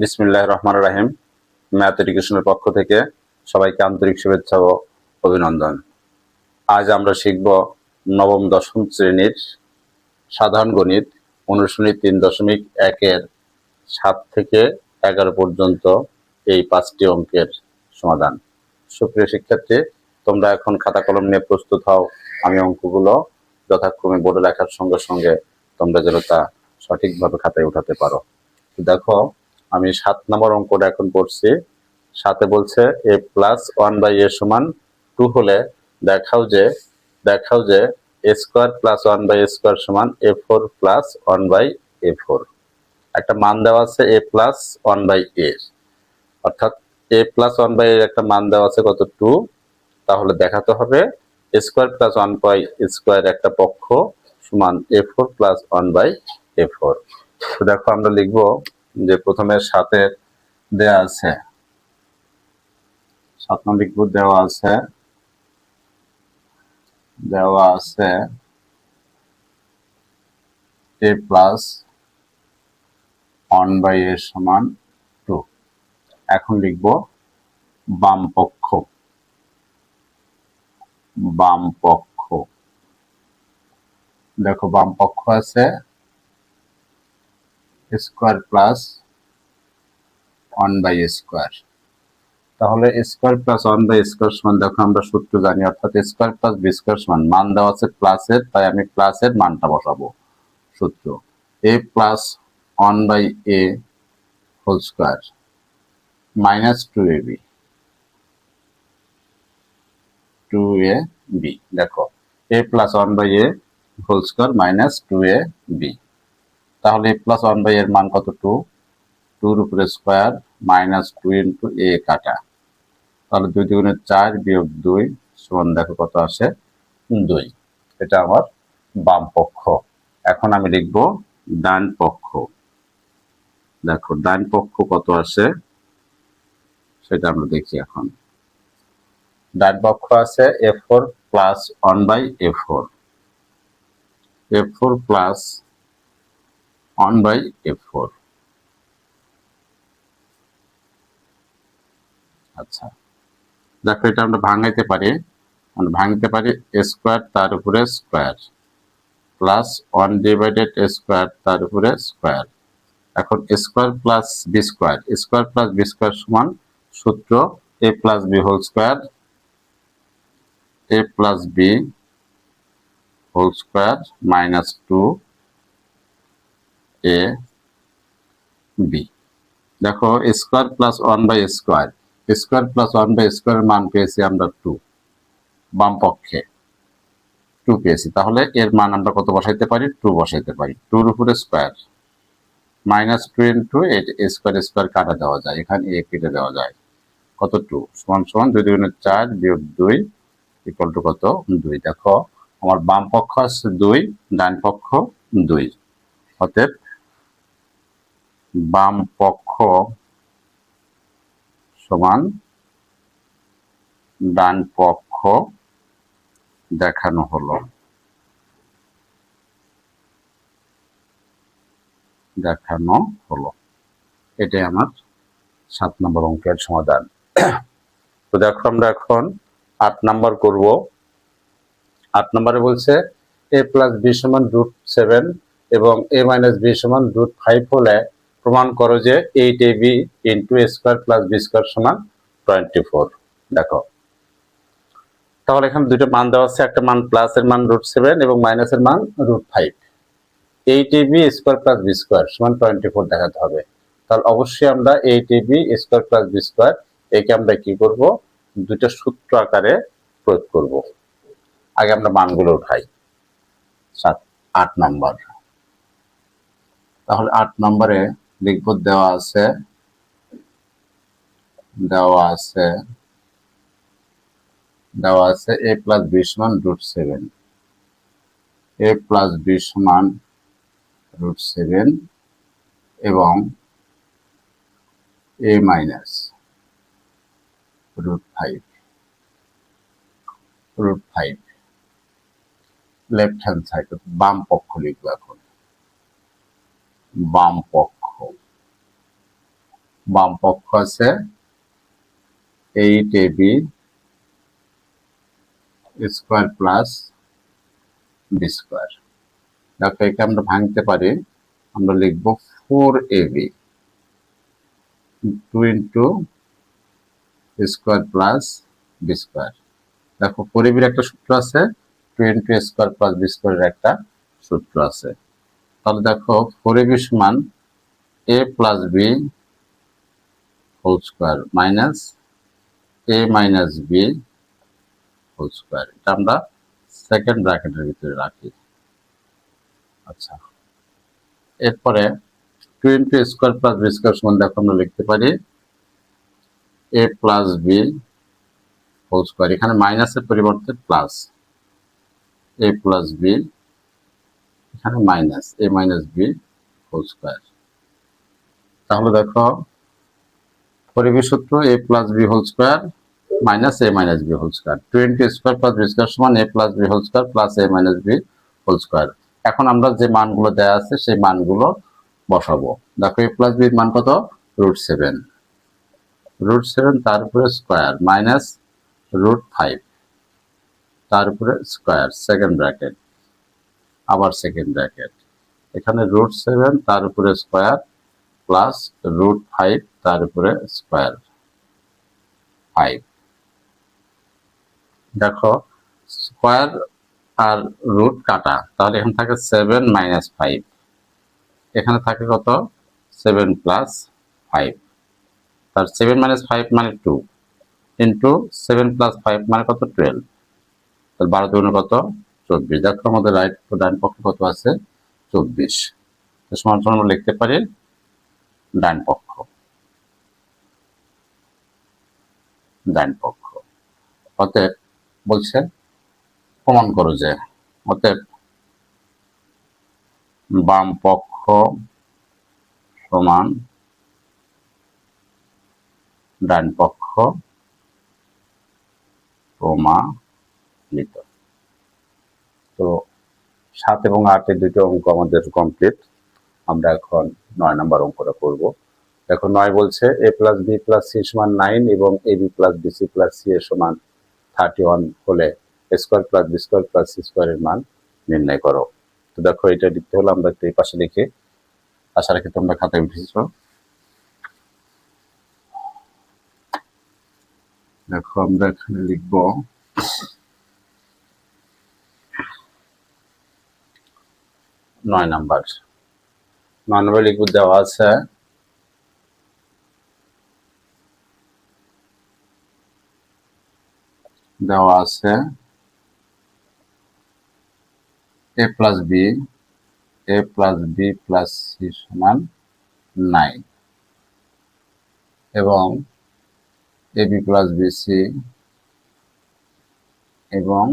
বিসমিল্লাহ রহমান রাহিম। ম্যাথ এডুকেশনের পক্ষ থেকে সবাইকে আন্তরিক শুভেচ্ছা ও অভিনন্দন। আজ আমরা শিখব নবম দশম শ্রেণির সাধারণ গণিত, অনুশীলনী তিন দশমিক একের সাত থেকে এগারো পর্যন্ত এই পাঁচটি অঙ্কের সমাধান। সুপ্রিয় শিক্ষার্থী, তোমরা এখন খাতা কলম নিয়ে প্রস্তুত হও। আমি অঙ্কগুলো যথাক্রমে বোর্ডে লেখার সঙ্গে সঙ্গে তোমরা যেন তা সঠিকভাবে খাতায় উঠাতে পারো। দেখো আমি সাত নম্বর অঙ্কটা এখন পড়ছি সাথে বলছে a plus one by a সমান টু হলে দেখাও যে দেখাও যে a square plus one by a square সমান a four plus one by a four. একটা মান দেওয়া আছে a plus one by a. অর্থাৎ এ প্লাস ওয়ান বাই এর একটা মান দেওয়া আছে কত? টু। তাহলে দেখাতে হবে square plus one by square একটা পক্ষ সমান a four plus one by a four. দেখো আমরা লিখব যে প্রথমে সাথে দেয়া আছে, সাত নম্বর দেওয়া আছে দেওয়া আছে এ প্লাস ওয়ান বাই এর সমান টু। এখন লিখব বাম পক্ষ। বাম পক্ষ। দেখো বাম পক্ষ আছে square plus one by square. তাহলে square plus one by square সমান, দেখো আমরা সূত্র জানি, অর্থাৎ স্কোয়ার প্লাস বি স্কোয়ার সমান। মান দেওয়া আছে প্লাসের, তাই আমি প্লাসের মানটা বসাবো সূত্র। A plus one by a whole square minus two a b. Two a b, দেখো। A plus one by a whole square minus two a b. তাহলে প্লাস ওয়ান বাই এর মান কত? টু টুর উপরে square minus two into a কাটা। তাহলে দুই দুগুণে চার বিয়োগ দুই সমান দেখো কত আসে? দুই। এটা আমার বাম পক্ষ। এখন আমি লিখব ডান পক্ষ। দেখো, ডান পক্ষ কত আসে? সেটা আমরা দেখি এখন। ডান পক্ষ আছে a four plus one by a four a four plus one by a four. আচ্ছা দেখো এটা আমরা ভাঙাইতে পারি। আমরা ভাঙতে পারি স্কোয়ার তার উপরে square plus one divided square তার উপরে স্কোয়ার এখন square plus B square square plus B square সমান সূত্র A plus B whole square A plus B whole square minus two A, B. দেখো square plus one by square square plus one by স্কোয়ারের মান পেয়েছি আমরা two বাম পক্ষে two পেয়েছি। তাহলে এর মান আমরা কত বসাইতে পারি? টু বসাইতে পারি। টুর উপরে square minus two into square square কাটা দেওয়া যায়। এখানে এ কেটে দেওয়া যায়। কত টু সমান সমান দুই দুগুণের চার বিয়োগ দুই ইকুয়াল টু কত? দুই। দেখো, আমার বাম পক্ষ আছে দুই, ডান পক্ষ দুই। অতএব বাম পক্ষ সমান ডান পক্ষ দেখানো হলো। দেখানো হলো। এটাই আমার সাত নম্বর অঙ্কের সমাধান। তো দেখো আমরা এখন আট নাম্বার করব। আট নম্বরে বলছে এ প্লাস বি সমান রুট সেভেন এবং এ মাইনাস বি সমান রুট ফাইভ হলে প্রমাণ করো যে eight A B into square plus B square সমান টোয়েন্টি ফোর দেখো। তাহলে এখানে দুটো মান দেওয়া আছে, একটা মান প্লাসের মান রুট সেভেন এবং মাইনাসের মান root five eight A B square plus B square সমান টোয়েন্টি ফোর দেখাতে হবে। তাহলে অবশ্যই আমরা eight A B square plus B square একে আমরা কি করব? দুটো সূত্র আকারে প্রয়োগ করব। আগে আমরা মানগুলো উঠাই। সাত, আট নম্বর। তাহলে আট নম্বরে লিখব দেওয়া আছে। দেওয়া আছে। দেওয়া আছে এ প্লাস বি সমান root seven A plus B সমান রুট সেভেন এবং A minus root five root five left hand side বাম পক্ষ লিখব এখন বাম পক্ষ। বাম পক্ষ আছে। Eight A B square plus B square. দেখো, একে আমরা ভাঙতে পারি। আমরা লিখব four A B. Two into square plus B square. দেখো, ফোর এবির একটা সূত্র আছে, two into square plus B স্কোয়ারের একটা সূত্র আছে। তাহলে দেখো, ফোর এবি সমান A plus B whole square minus A minus B whole square এটা আমরা সেকেন্ড ব্র্যাকেটের ভিতরে রাখি। আচ্ছা। এরপরে two into square plus B square সমান দেখো আমরা লিখতে পারি। A plus B whole square এখানে মাইনাসের পরিবর্তে প্লাস এ প্লাস বি এখানে minus A minus B whole square তাহলে দেখো পরিবেশ সূত্র A plus B whole square minus A minus B whole square twenty square plus B square সমান A plus B whole square plus A minus B whole square এখন আমরা যে মানগুলো দেওয়া আছে, সেই মানগুলো বসাবো। দেখো এ প্লাস বির মান কত? রুট সেভেন রুট সেভেন তার উপরে স্কোয়ার মাইনাস রুট ফাইভ তার উপরে স্কোয়ার সেকেন্ড ব্র্যাকেট আবার সেকেন্ড ব্র্যাকেট এখানে রুট সেভেন তার উপরে স্কোয়ার প্লাস রুট ফাইভ তার উপরে স্কোয়ার ফাইভ দেখো স্কোয়ার আর রুট কাটা, তাহলে এখানে থাকে সেভেন মাইনাস ফাইভ এখানে থাকে কত? সেভেন প্লাস ফাইভ তার সেভেন মাইনাস ফাইভ মানে two into seven plus five মানে কত? টুয়েলভ তাহলে বারো দুগুণে কত? চব্বিশ। দেখো আমাদের রাইট ডান পক্ষে কত আছে? চব্বিশ। সমান সমান লিখতে পারি ডান পক্ষ। ডান পক্ষ। অতএব বলছে, প্রমাণ করো যে, অতএব বাম পক্ষ সমান ডান পক্ষ প্রমাণিত। তো সাত এবং আটের দুটো অঙ্ক আমাদের কমপ্লিট আমরা এখন নয় নম্বর অঙ্কটা করব। দেখো নয় বলছে A plus B plus C সমান নাইন এবং A B plus B C plus C এর সমান থার্টি ওয়ান হলে square plus B square plus C স্কোয়ারের মান নির্ণয় করো। তো দেখো এটা লিখতে হলে আমরা একটু এই পাশে লিখে আশা রাখি তোমরা খাতায় উঠেছো। দেখো আমরা এখানে লিখব নয় নাম্বার। নয় নাম্বার লিখব দেওয়া আছে দেওয়া আছে। A plus B A plus B plus C সমান নাইন এবং A B plus B C এবং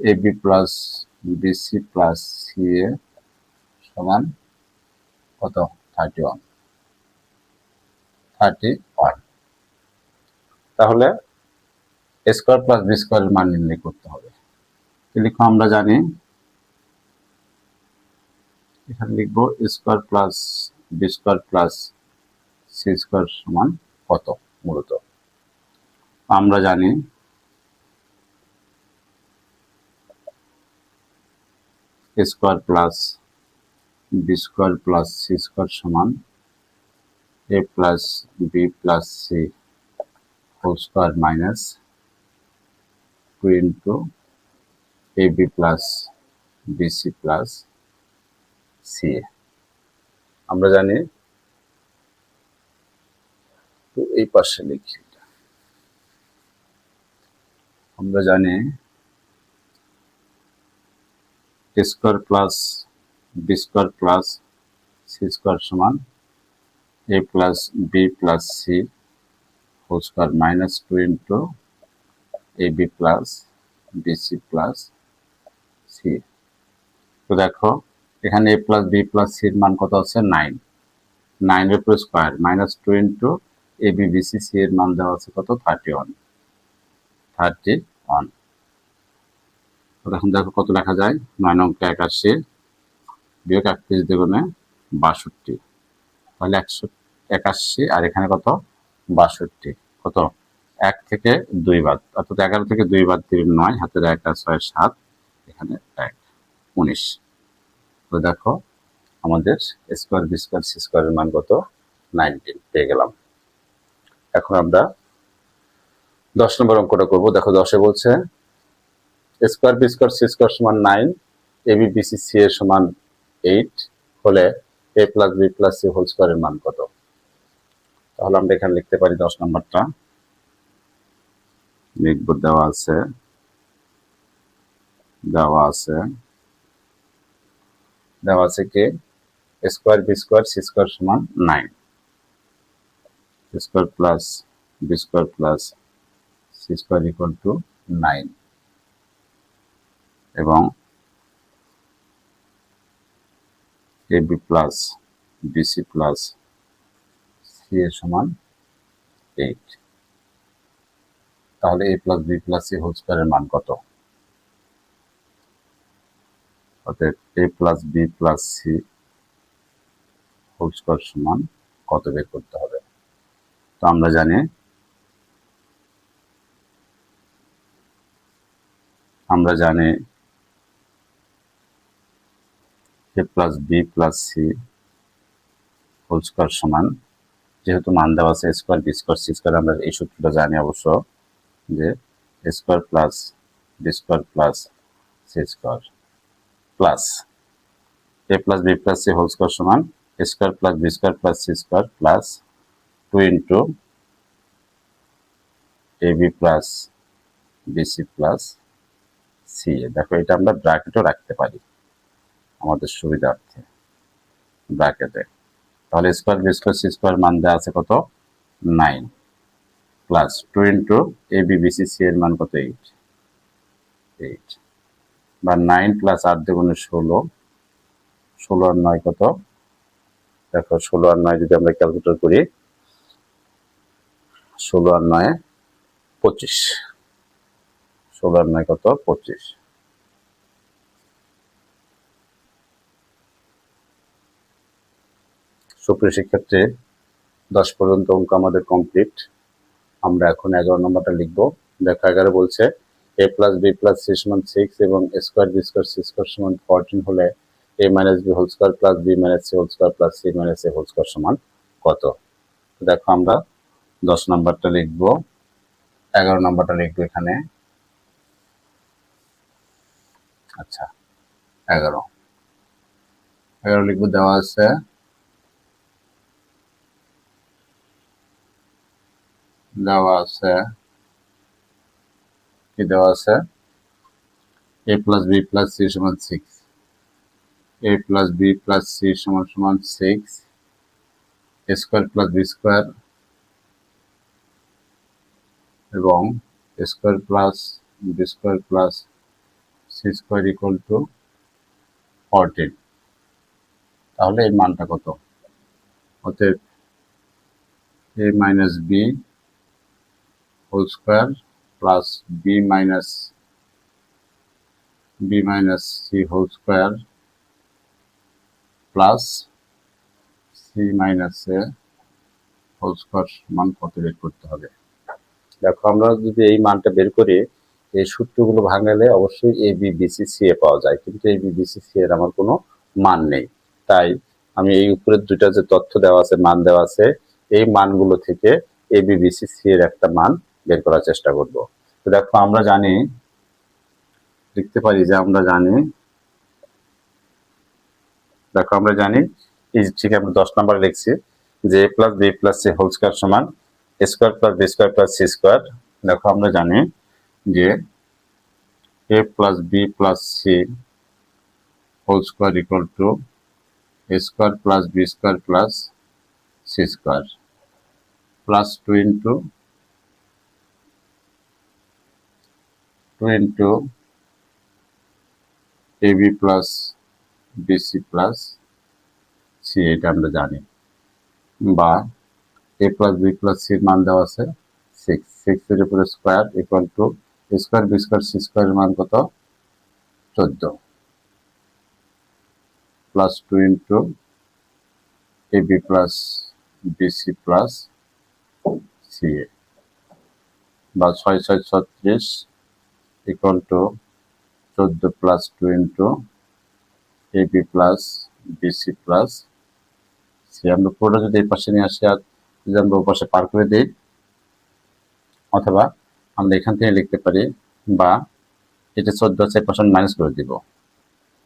A B plus B C plus C A সমান কত? থার্টি ওয়ান থার্টি ওয়ান তাহলে স্কোয়ার প্লাস বি স্কোয়ারের মান নির্ণয় করতে হবে। লিখো আমরা জানি? এখানে লিখব square plus B square plus C square সমান কত মূলত? আমরা জানি square plus B square plus C square সমান A plus B plus C whole square minus two into A B plus BC plus C আমরা জানি তো এই পাশে লিখি আমরা জানি A square plus B square plus C square সমান A plus B plus C square minus two into A B plus BC plus C তো দেখো, এখানে এ প্লাস বি প্লাস সির মান কত আছে? নাইন নাইনের উপর square minus two into A B B C C এর মান দেওয়া আছে কত? থার্টি ওয়ান থার্টি ওয়ান এখন দেখো কত লেখা যায়? নয় নং একাশি, বিয়োগ একত্রিশ দ্বিগুণে বাষট্টি। তাহলে একশো, একাশি, আর এখানে কত? বাষট্টি। কত? এক থেকে দুই বাদ। অর্থাৎ এগারো থেকে দুই বাদ দিলে নয়, হাতের এক আর ছয় সাত, এখানে এক, উনিশ। তো দেখো, আমাদের স্কোয়ার বি স্কোয়ার সি স্কোয়ারের মান কত? নাইনটিন পেয়ে গেলাম। এখন আমরা দশ নম্বর অঙ্কটা করব। দেখো, দশে বলছে square B square C square সমান নাইন এ বি সি এর সমান এইট হলে A plus B plus C whole স্কোয়ারের মান কত? তাহলে আমরা এখানে লিখতে পারি দশ নম্বরটা। লিখব, দেওয়া আছে। দেওয়া আছে। দেওয়া আছে কি? Square B square C square সমান nine. Square plus B square plus C square equal to nine. এবং A B plus B C plus এর সমান এইট তাহলে A plus B plus C whole স্কোয়ারের মান কত? অতএব A plus B plus C whole square সমান কত বের করতে হবে? তো আমরা জানি আমরা জানি A plus B plus C whole square সমান যেহেতু মান দেওয়া আছে square B square C square আমরা এই সূত্রটা জানি অবশ্য যে square plus B square plus C square plus A plus B plus C whole square সমান square plus B square plus C square plus two into A B plus B C plus C A দেখো, এটা আমরা ব্র্যাকেটও রাখতে পারি আমাদের সুবিধার্থে ব্র্যাকেটে তাহলে square B square C square মান দেওয়া আছে কত? Nine plus two into A B C এর মান কত? এইট এইট বা নাইন প্লাস আট দেগুণে ষোলো। ষোলো আর নয় কত? দেখো, ষোলো আর নয় যদি আমরা ক্যালকুলেটর করি, ষোলো আর নয় পঁচিশ। ষোলো আর নয় কত? পঁচিশ। সুপ্রিয় শিক্ষার্থী, দশ পর্যন্ত অঙ্ক আমাদের কমপ্লিট আমরা এখন এগারো নম্বরটা লিখব। দেখো, এগারো বলছে A plus B plus C সমান সিক্স এবং square B square C square সমান ফোরটিন হলে A minus B whole square plus B minus C whole square plus C minus A whole square সমান কত? দেখো, আমরা দশ নম্বরটা লিখব। এগারো নম্বরটা লিখব এখানে। আচ্ছা এগারো। এগারো লিখব, দেওয়া আছে। দেওয়া আছে। কি দেওয়া আছে? A plus B plus C সমান six A plus B plus C সমান সমান six square plus B square এবং square plus B square plus C square equal to fourteen তাহলে এই মানটা কত? অতএব A minus B whole square plus B minus B minus C whole square plus C minus A whole square মান কত বের করতে হবে? দেখো, আমরা যদি এই মানটা বের করি, এই সূত্রগুলো ভাঙালে অবশ্যই A B B C C A পাওয়া যায়। কিন্তু এই বি বিসি সি এর আমার কোনো মান নেই। তাই আমি এই উপরের দুইটা যে তথ্য দেওয়া আছে, মান দেওয়া আছে, এই মানগুলো থেকে এ বি বিসি সি এর একটা মান বের করার চেষ্টা করব। তো দেখো, আমরা জানি, লিখতে পারি যে আমরা জানি, দেখো, আমরা জানি, এই ঠিক আমরা দশ নম্বরে লিখছি, যে A plus B plus C whole square সমান square plus B square plus C square. দেখো, আমরা জানি যে A plus B plus C whole square equal to A square plus B square plus C square. Plus two into two into A B plus BC plus C এটা আমরা জানি। বা A plus B plus সির মান দেওয়া আছে six six এর উপরে square equal to square B square C স্কোয়ারের মান কত? চোদ্দ। Plus two into A B plus BC plus C এ বা ছয় ছয়, ছত্রিশ ইকুয়াল টু চোদ্দ plus two into A B plus BC plus C আমরা পুরোটা যদি এই পাশে নিয়ে আসি, আর যদি আমরা ও পাশে পার করে দিই, অথবা আমরা এখান থেকে লিখতে পারি বা এটা চোদ্দ আছে পার্সেন্ট মাইনাস করে দিব।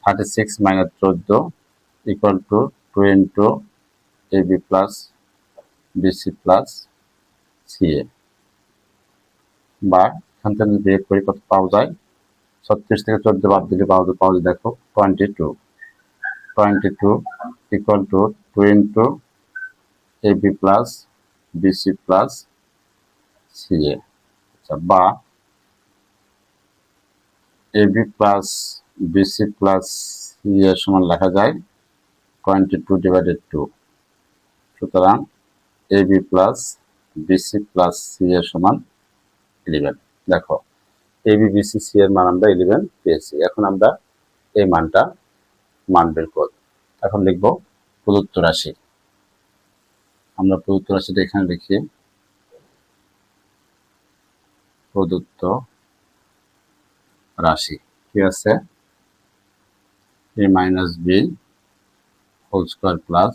থার্টি সিক্স মাইনাস চোদ্দ equal to two into A B plus B C plus C A বা এখান থেকে যদি বিয়োগ করি কত পাওয়া যায়, ছত্রিশ থেকে চোদ্দ বাদ দিলে পাওয়া যায়, পাওয়া দেখো twenty two twenty two equal to two into A B plus B C plus C A আচ্ছা বা A B plus B C plus C এর সমান লেখা যায় টোয়েন্টি টু ডিভাইডেড টু সুতরাং A B plus B C plus C এর সমান eleven দেখো এ বি বিসি সি এর মান আমরা ইলেভেন পেয়েছি। এখন আমরা এই মানটা মান বের করব। এখন লিখব প্রদত্ত রাশি। আমরা প্রদত্ত রাশিটা এখানে লিখি। প্রদত্ত রাশি, ঠিক আছে? A minus B whole square plus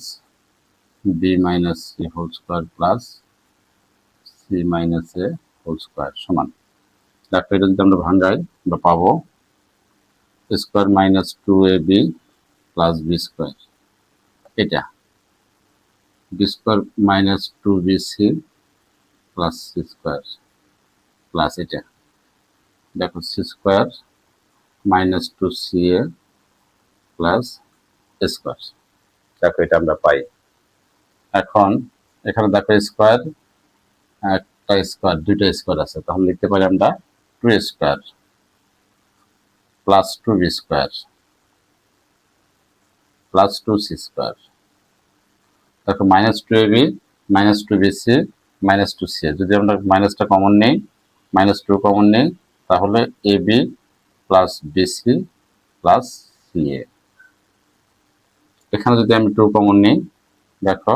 B minus C whole square plus C minus A whole square সমান। দেখো এটা যদি আমরা ভাঙাই আমরা পাবো square minus two A B plus B square এটা। B square minus two B C plus C square plus এটা। দেখো C square minus two C A plus square দেখো, এটা আমরা পাই। এখন, এখানে দেখো স্কোয়ার একটা স্কোয়ার দুইটা স্কোয়ার আছে। তাহলে লিখতে পারি আমরা two square plus two B square plus two C square দেখো minus two A B minus two B C minus two C যদি আমরা মাইনাসটা কমন নেই মাইনাস টু কমন নেই, তাহলে A B plus B C plus C A এখানে যদি আমি টু কমন নিই, দেখো,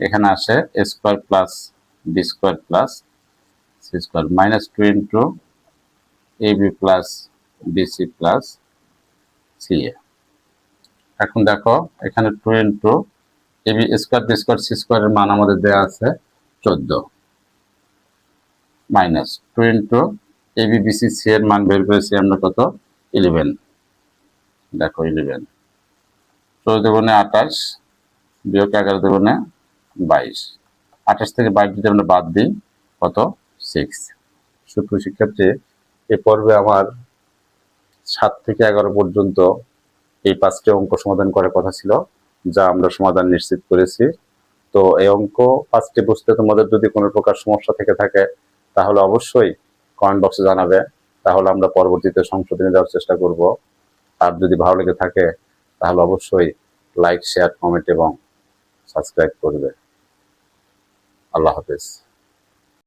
এখানে আসে A square plus B square plus C square minus two into A B plus B C plus C A এখন দেখো, এখানে two into A B square B square C স্কোয়ারের মান আমাদের দেওয়া আছে চোদ্দ। Minus two into A B B C C এর মান বের করেছি আমরা কত? ইলেভেন দেখো ইলেভেন চোদ্দ দেবনে আঠাশ, বিয়োগ এগারো দেবনে বাইশ। আঠাশ থেকে বাইশ যদি আমরা বাদ দিই, কত? সিক্স সুপ্রিয় শিক্ষার্থী এ পর্বে আমার সাত থেকে এগারো পর্যন্ত এই পাঁচটি অঙ্ক সমাধান করার কথা ছিল, যা আমরা সমাধান নিশ্চিত করেছি। তো এই অঙ্ক পাঁচটি বুঝতে তোমাদের যদি কোনো প্রকার সমস্যা থেকে থাকে, তাহলে অবশ্যই কমেন্ট বক্সে জানাবে। তাহলে আমরা পরবর্তীতে সংশোধনে দেওয়ার চেষ্টা করব। আর যদি ভালো লেগে থাকে, তাহলে অবশ্যই লাইক শেয়ার কমেন্ট এবং সাবস্ক্রাইব করবে। আল্লাহ হাফেজ।